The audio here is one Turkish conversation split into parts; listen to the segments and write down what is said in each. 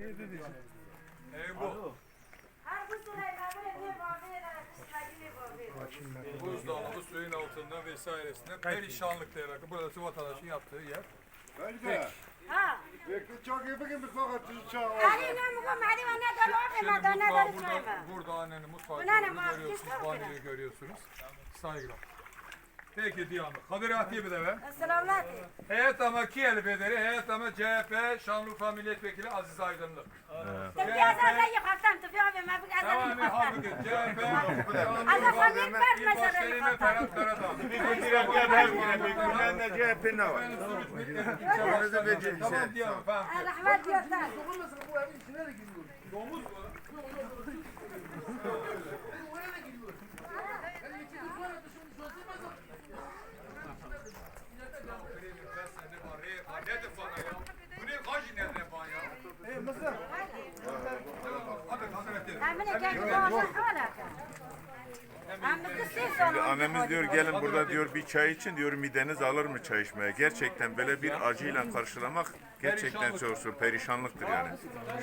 Ey bu. Buzdolabı suyun altında vesairesinden perişanlık devre. Burası vatandaşın yaptığı yer. Belge. Ha. Bekle çok iyi bakayım bir fakat tuzu çağır. Ali ne mu ko mari wana da lo Şimdi be ma da da burada, annenin mutfağı görüyorsunuz, banyoyu görüyorsunuz. Saygılar. Peki Diyanlı. Kadir Atiye bir de ver. Selamlar. Heyet ama Kiyeli Bederi, heyet ama CHP Şanlıurfa Milletvekili Aziz Aydınlı. Tafiya za da yakaktan tafiya be ma bu Tamam azam. halbuki CHP Azam famik var İl mesela Başkanı yakaktan. Ferhat Karadağ. Ben de CHP ne var? Tamam Diyanlı tamam. Rahmet diyorsan. Domuz mu? Ben seni var ya, ne de bana ya? Bu ne kaç ne de bana ya? Hadi Hazretleri. Amine kendi boğazan hala. Am bu kısı sonra. Annemiz diyor gelin burada diyor bir çay için diyor mideniz alır mı çay içmeye? Gerçekten böyle bir acıyla karşılamak gerçekten zor, perişanlıktır yani.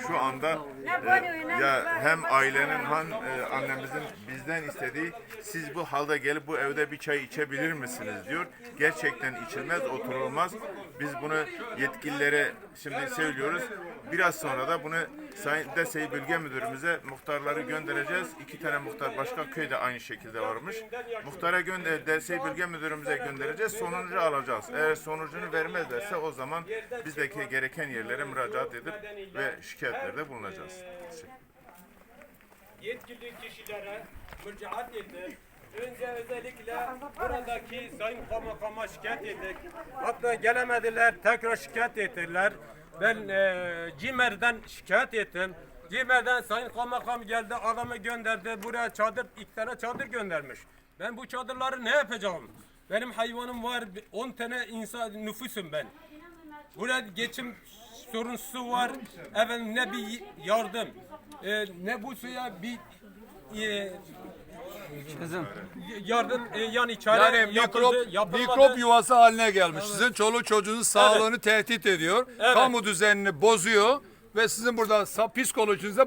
Şu anda e, ya hem ailenin hem e, annemizin bizden istediği siz bu halde gelip bu evde bir çay içebilir misiniz diyor. Gerçekten içilmez, oturulmaz. Biz bunu yetkililere şimdi söylüyoruz. Biraz sonra da bunu Sayın Desey Bölge Müdürümüze muhtarları göndereceğiz. İki tane muhtar başka köyde aynı şekilde varmış. Muhtara gönder, Desey Bölge Müdürümüze göndereceğiz. Sonucu alacağız. Eğer sonucunu vermezlerse o zaman bizdeki gereken yerlere müracaat edip ve şikayetlerde bulunacağız. Yetkili kişilere müracaat edin. Önce özellikle buradaki sayın kaymakama şikayet ettik. Hatta gelemediler, tekrar şikayet ettiler. Ben e, Cimer'den şikayet ettim. Cimer'den sayın kaymakam geldi, adamı gönderdi. Buraya çadır, iki tane çadır göndermiş. Ben bu çadırları ne yapacağım? Benim hayvanım var, 10 tane insan nüfusum ben. Burada geçim sorunsu var. Efendim ne bir yardım, e, ne bu suya bir e, yardım e, yani çare Yani yapıldı, mikrop, yapılmadı. mikrop yuvası haline gelmiş. Sizin çoluk çocuğunuzun sağlığını tehdit ediyor. Kamu düzenini bozuyor ve sizin burada sa- psikolojinize